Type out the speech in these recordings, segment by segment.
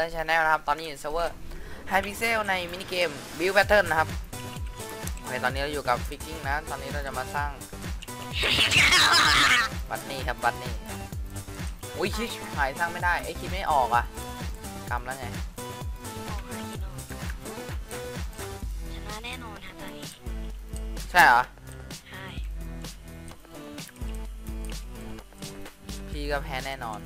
อร์ชาแนลนะครับ ตอนนี้อยู่เซิร์ฟเวอร์ไฮพิกเซลในมินิเกมบิวแพทเทิร์นนะครับโอเคตอนนี้เราอยู่กับฟิกกิ้งนะ ตอนนี้เราจะมาสร้างบัตนี่ครับบัตนี่อุ้ยชิชหายสร้างไม่ได้ไอ้ยคิดไม่ออกอะกำแล้วไงชนะแน่นอนฮะตอนนี้ ใช่เหรอใช่พี่ก็แพ้แน่นอน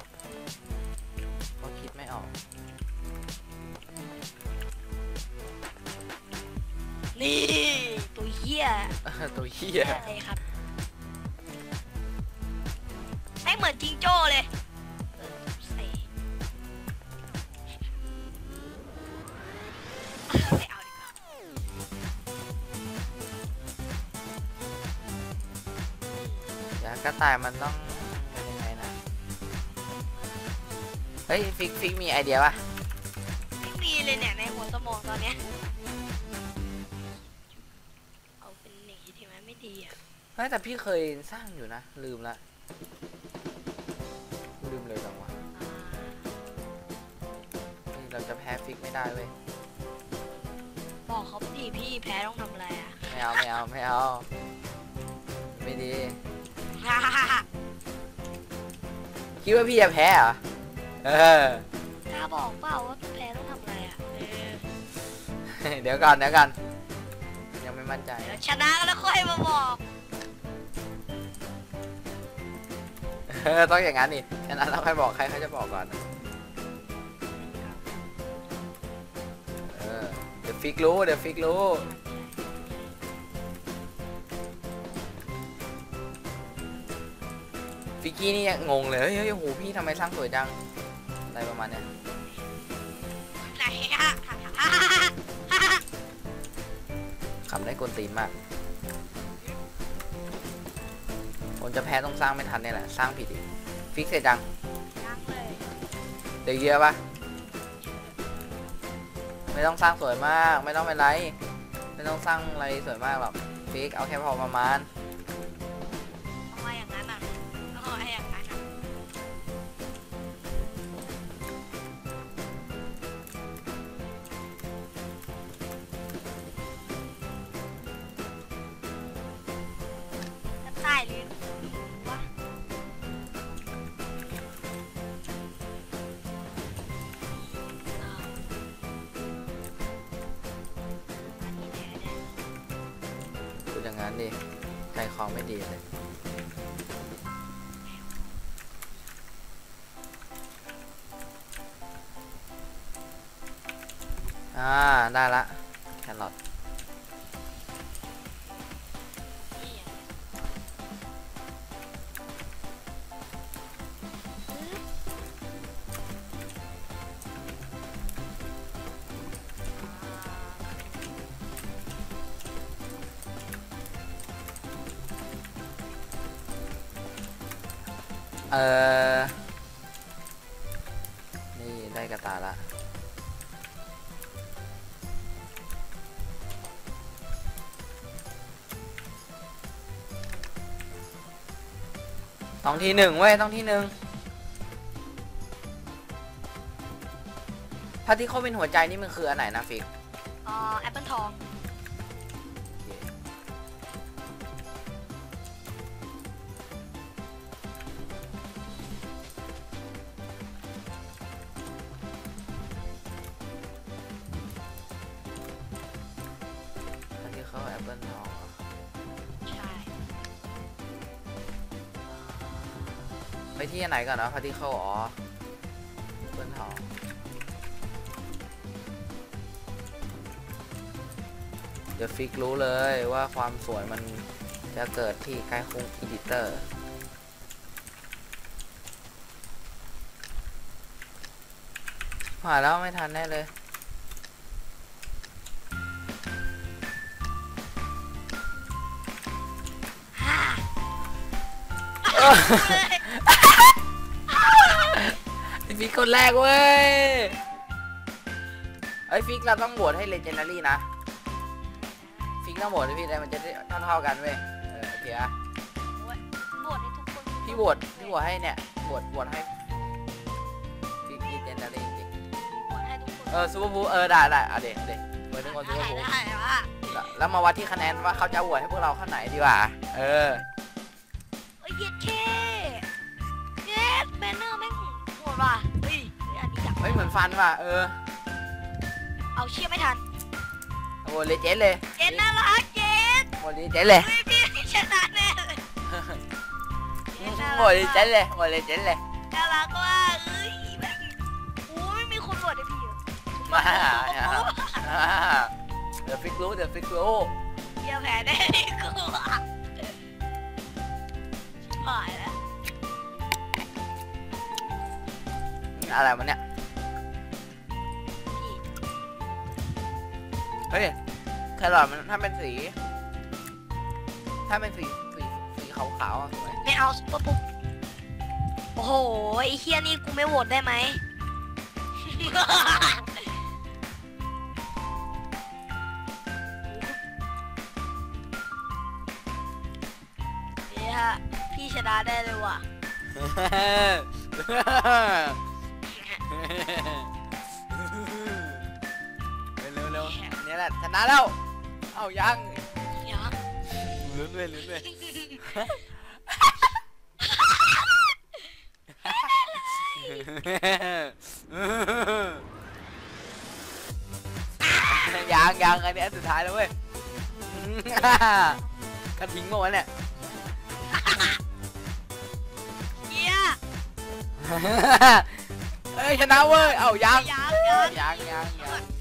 นี่ตัวเหี้ยตัวเหี้ยใช่ครับไอ้เหมือนจิงโจ้เลยเออใส่ไม่เอาดีกว่าเดี๋ยวกระต่ายมันต้องเป็นยังไงนะ เฮ้ย ฟิกฟิกมีไอเดียป่ะไม่มีเลยเนี่ย ในหัวสมองตอนเนี้ย ดีอะเฮ้ยแต่พี่เคยสร้างอยู่นะ ลืมละ ลืมเลยจังวะนี่เราจะแพ้ฟิกไม่ได้เว้ย บอกเขาไปดิพี่แพ้ต้องทำอะไรอะ ไม่เอาไม่เอาไม่เอา ไม่ดี คิดว่าพี่จะแพ้เหรอ เออ กล้าบอกเปล่าว่าแพ้ต้องทำอะไรอะเออ เดี๋ยวก่อนเดี๋ยวก่อนยัง ไม่มั่นใจ เดี๋ยวชนะแล้วค่อยมาบอกเออต้องอย่างนั้นนี่ฉะนั้นเราค่อยบอกใครเขาจะบอกก่อน เออเดี๋ยวฟิกรู้เดี๋ยวฟิกรู้ ฟิกกี้นี่งงเลย เฮ้ยเฮ้ยโหพี่ทำไมสร้างสวยจัง อะไรประมาณเนี้ย ขำได้กวนตีนมากผมจะแพ้ต้องสร้างไม่ทันเนี่ยแหละ สร้างผิดอีก ฟิกเสร็จยังยังเลยเด็กเยอะปะไม่ต้องสร้างสวยมาก ไม่ต้องเป็นไร ไม่ต้องสร้างอะไรสวยมากหรอก ฟิกเอาแค่พอประมาณ อย่างนั้นดิใจคอไม่ดีเลยอ่า ได้ละ แครอท เออนี่ได้กระตาละต้องที่หนึ่งเว้ยต้องที่หนึ่งพาที่เขาเป็นหัวใจนี่มันคืออันไหนนะฟิกอ่าแอปเปิลทอง เบิลทองเหรอใช่ ไปที่อันไหนก่อนนะพาที่เขาอ๋อแอปเปิลทองเดี๋ยวฟิกรู้เลยว่าความสวยมันจะเกิดที่ใกล้คุงอีดิเตอร์ผ่านแล้วไม่ทันแน่เลย ฟิกคนแรกเว้ยไอยฟิกเราต้องโหวตให้เลเจนดารี่นะ ฟิกต้องโหวตให้พี่ได้มันจะได้เท่าๆกันเว้ยเออโอเคอะบวชให้ทุกคนพี่โหวตพี่โหวตให้เนี่ยโหวตโหวตให้ฟิกเลเจนดารี่จริงบวชให้เออซูเปอร์บูเออได้ได้อะเด็ดเด็ดเปิดหนึ่งคนซูเปอร์บูได้ได้ว่าแล้วมาวัดที่คะแนนว่าเขาจะโหวตให้พวกเราข้างไหนดีกว่า เออ โหดว่ะเฮ้ยเฮ้ยอันนี้อยากเฮ้ยเหมือนฟันว่ะเออเอาเชี่ยไม่ทันโหวตเลยเจ๊เลยเจนน่ารักเจนโหวตเลยเจ๊เลยเฮ้ยพี่ชนะแน่เลยเจนน่าโหวรัตเลยเจ๊เลยโหวตเลยเจ๊เลยน่ารักว่ะเอ้ยแม่งโอ้ยไม่มีคนโหวตให้พี่เหรอมาอ่าเดี๋ยวฟิกรู้เดี๋ยวฟิกรู้เชี่ยแพ้แน่เลยกู อะไรมันเนี่ยพี่เฮ้ยแครอทมันถ้าเป็นสี ถ้าเป็นสีสีสีขาวๆอะสวยไม่เอาซุปเปอร์ปุ๊บโอ้โหไอ้เฮียนี่กูไม่โหวตได้ไหม เนี่ยพี่ชนะได้เลยว่ะ เร็วเร็วอันนี้แหละชนะแล้ว เอ้ายังยัง ลุ้นเลยลุ้นเลยยังยังอันนี้อันสุดท้ายแล้วเว้ยกระทิ้งมาวะเนี่ยเฮีย เฮ้ยชนะเว้ย เอ้ายังยังยังยัง